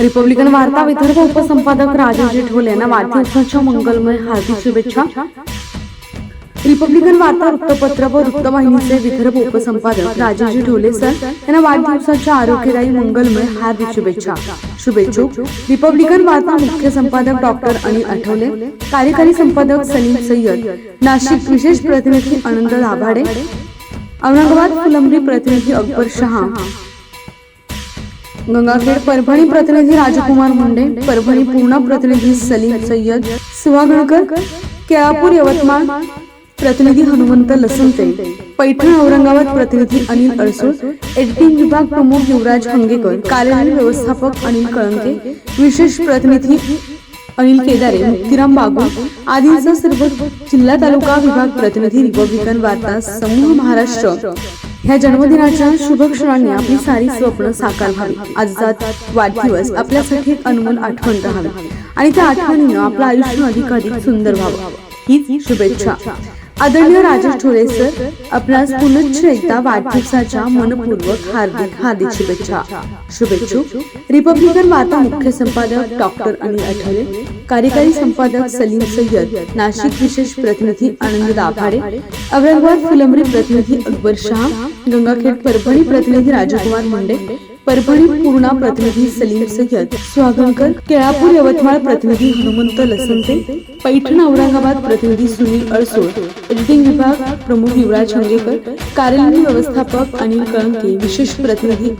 Republican वार्ता विदर्भ उपसंपादक राजाजी ढोले यांना वाढदिवसाच्या मंगलमय हार्दिक शुभेच्छा. रिपब्लिकन वार्ता वृत्तपत्र व वृत्तवाहिनीचे विदर्भ उपसंपादक राजाजी ढोले सर यांना वाढदिवसाच्या आरोग्यदायी मंगलमय हार्दिक शुभेच्छा. शुभेच्छुक. रिपब्लिकन वार्ता मुख्य संपादक डॉक्टर अनिल आठवले. कार्यकारी संपादक सलीम सय्यद. नाशिक विशेष प्रतिनिधी आनंद दाभाडे औरंगाबाद फुलंबरी प्रतिनिधी अकबर शहा. गंगाखेड परभणी प्रतिनिधी राजकुमार मुंडे परभणी पूर्णा प्रतिनिधी सलीम सय्यद सुहागणकर केळापूर यवतमाळ प्रतिनिधी हनुमंत लसंते पैठण औरंगाबाद प्रतिनिधी अनिल अडसूळ एडिटिंग विभाग प्रमुख युवराज हंगेकर कार्यालय व्यवस्थापक अनिल कळंके विशेष प्रतिनिधी अनिल केदारे मुक्तीराम बागू आदींचा सर्व जिल्हा तालुका विभाग प्रतिनिधी रिपब्लिकन वार्ता समूह महाराष्ट्र. ह्या जन्मदिनाच्या शुभक्षणांनी आपली सारी स्वप्न साकार व्हावी. आजचा वाढदिवस आपल्यासाठी एक अनमोल आठवण राहावी. आणि त्या आठवणीनं आपलं आयुष्य अधिक अधिक सुंदर व्हावं. हीच शुभेच्छा. आदरणीय राजेश ठोळे सर आपणास पुनश्च एकदा वाढदिवसाच्या मनपूर्वक हार्दिक हार्दिक शुभेच्छा. शुभेच्छुक. रिपब्लिकन वार्ता मुख्य संपादक डॉक्टर अनिल आठवले. कार्यकारी संपादक सलीम सय्यद नाशिक विशेष प्रतिनिधी आनंद दाभाडे औरंगाबाद फुलंब्री प्रतिनिधी अकबर शाह गंगाखेड परभणी प्रतिनिधी राजकुमार मुंडे परभणी पूर्णा प्रतिनिधी सलीम सय्यद स्वागंकर केळापूर यवतमाळ प्रतिनिधी हनुमंत लसंते पैठण औरंगाबाद प्रतिनिधी सुनील अडसूळ एडिटिंग विभाग प्रमुख युवराज हंगेकर कार्यालय व्यवस्थापक अनिल कळंके विशेष प्रतिनिधी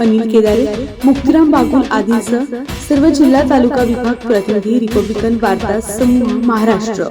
अनिल केदारे मुक्तीराम बागुल आदींसह सर्व जिल्हा तालुका विभाग प्रतिनिधी रिपब्लिकन वार्ता समूह महाराष्ट्र.